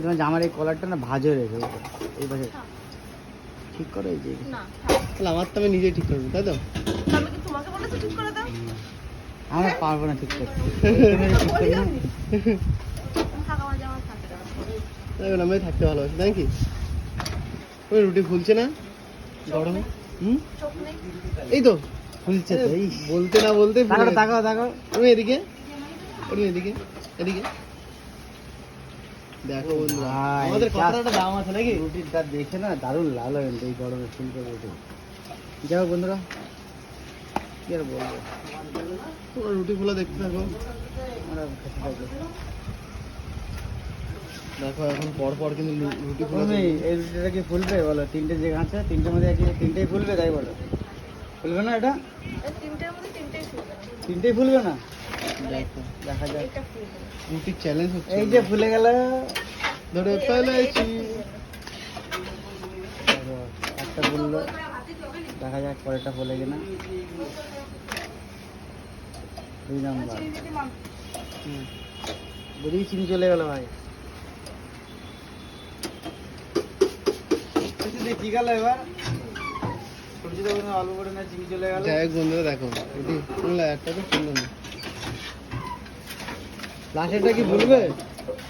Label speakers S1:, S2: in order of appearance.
S1: তোমার জামার এই কলারটা না ভাজ হয়ে গেছে এই পাশে। ঠিক করো এই যে।
S2: তাহলে আমার তো আমি নিজেই ঠিক করব তাই তো?
S3: আমি কি তোমাকে বলেছি ঠিক করে দাও?
S1: আমরা পারব না ঠিক করতে।
S2: আমি থাকতে ভালোবাসি তাই কি ওই রুটি ফুলছে না? গরমে? হুম? এই তো।
S1: ফুলছে তো এই
S2: বলতে না বলতে
S1: তাকাও তাকাও তাকাও।
S2: তুমি এদিকে? তুমি এদিকে এদিকে। দেখো বন্ধুরা আমাদের
S1: যা-
S2: দাম আছে নাকি?
S1: রুটিটা দেখে না দারুণ লাল হয় এই গরমে ফুলকে রুটি যাই হোক বন্ধুরা কি আর বলব?
S2: তোমরা রুটি ফুলা দেখতে থাকো।
S1: আমরা খেতে থাকব।
S2: দেখো এখন পর পর কিন্তু রুটি ফুলা
S1: এই রুটিটা কি ফুলবে বলো? তিনটে যে আছে তিনটের মধ্যে কি তিনটেই ফুলবে তাই বলো? ফুলবে না এটা?
S3: তিনটের মধ্যে তিনটেই ফুলবে।
S1: তিনটেই ফুলবে না?
S2: দেখো
S1: দেখা যাক।
S2: রুটির চ্যালেঞ্জ হচ্ছে।
S1: এই যে ফুলে গেল।
S2: ধরে ফেলেছি।
S1: একটা ফুললো। দেখা যাক পরেরটা ফুলে কিনা। দুই নাম্বার।
S2: হুম।
S1: চিনি চলে গেল ভাই। কি গেল এবার? আলু করে না চিনি চলে গেল।
S2: যাই হোক বন্ধুরা দেখো একটা তো ফুললো না।
S1: লাস্টেরটা কি ভুলবে?